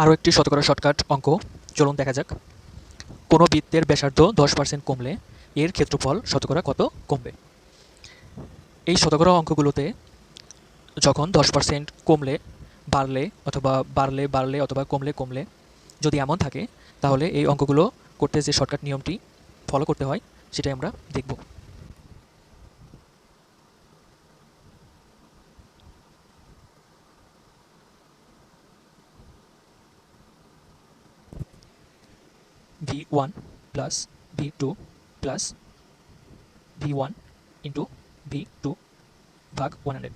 আরও একটি শতকরা শর্টকাট অঙ্ক। চলুন দেখা যাক। কোনো বৃত্তের ব্যাসার্ধ দশ পার্সেন্ট কমলে এর ক্ষেত্রফল শতকরা কত কমবে? এই শতকরা অঙ্কগুলোতে যখন দশ পার্সেন্ট কমলে, বাড়লে অথবা বাড়লে বাড়লে অথবা কমলে কমলে যদি এমন থাকে, তাহলে এই অঙ্কগুলো করতে যে শর্টকাট নিয়মটি ফলো করতে হয়, সেটাই আমরা দেখব। V one plus V two plus V one into V two ভাগ ওয়ান হান্ড্রেড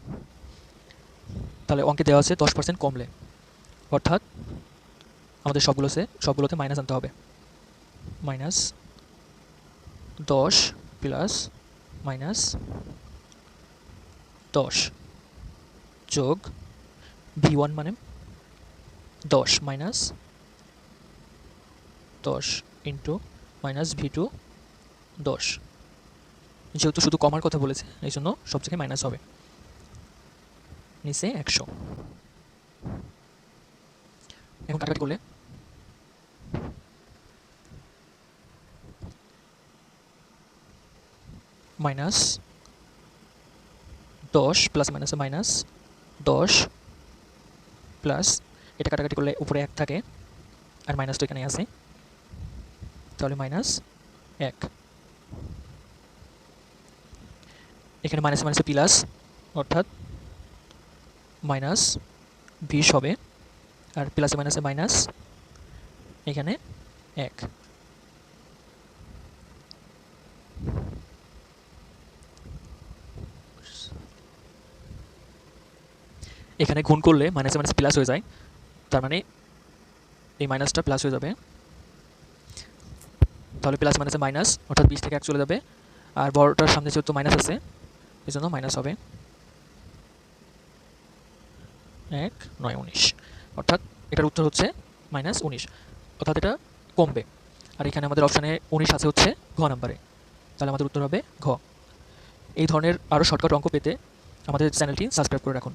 তাহলে অঙ্কে দেওয়া আছে দশ পার্সেন্ট কমলে। অর্থাৎ আমাদের সবগুলোতে সবগুলোতে মাইনাস আনতে হবে। মাইনাস দশ প্লাস মাইনাস দশ যোগ ভি ওয়ান মানে দশ মাইনাস দশ ইন্টু মাইনাস ভি টু দশ। যেহেতু শুধু কমার কথা বলেছে এই জন্য সব জায়গায় মাইনাস হবে। নিচে একশো। এখন কাটাকাটি করলে? মাইনাস দশ প্লাস মাইনাসে মাইনাস দশ প্লাস এটা কাটাকাটি করলে উপরে এক থাকে, আর মাইনাস তো এখানে আছে। তাহলে মাইনাস এক। এখানে মাইনাস মাইনাসে প্লাস অর্থাৎ মাইনাস বিশ হবে, আর প্লাসে মাইনাসে মাইনাস এখানে এক। এখানে গুণ করলে মাইনাসে মাইনাস প্লাস হয়ে যায়, তার মানে এই মাইনাসটা প্লাস হয়ে যাবে। তাহলে প্লাস মাইনাসে মাইনাস অর্থাৎ বিশ থেকে এক চলে যাবে। আর বড়টার সামনে যেহেতু মাইনাস আছে এই জন্য মাইনাস হবে এক, নয়, উনিশ। অর্থাৎ এটার উত্তর হচ্ছে মাইনাস উনিশ। অর্থাৎ এটা কমবে। আর এখানে আমাদের অপশানে উনিশ আছে হচ্ছে ঘ নাম্বারে তাহলে আমাদের উত্তর হবে ঘ। এই ধরনের আরও শর্টকাট অঙ্ক পেতে আমাদের চ্যানেলটি সাবস্ক্রাইব করে রাখুন।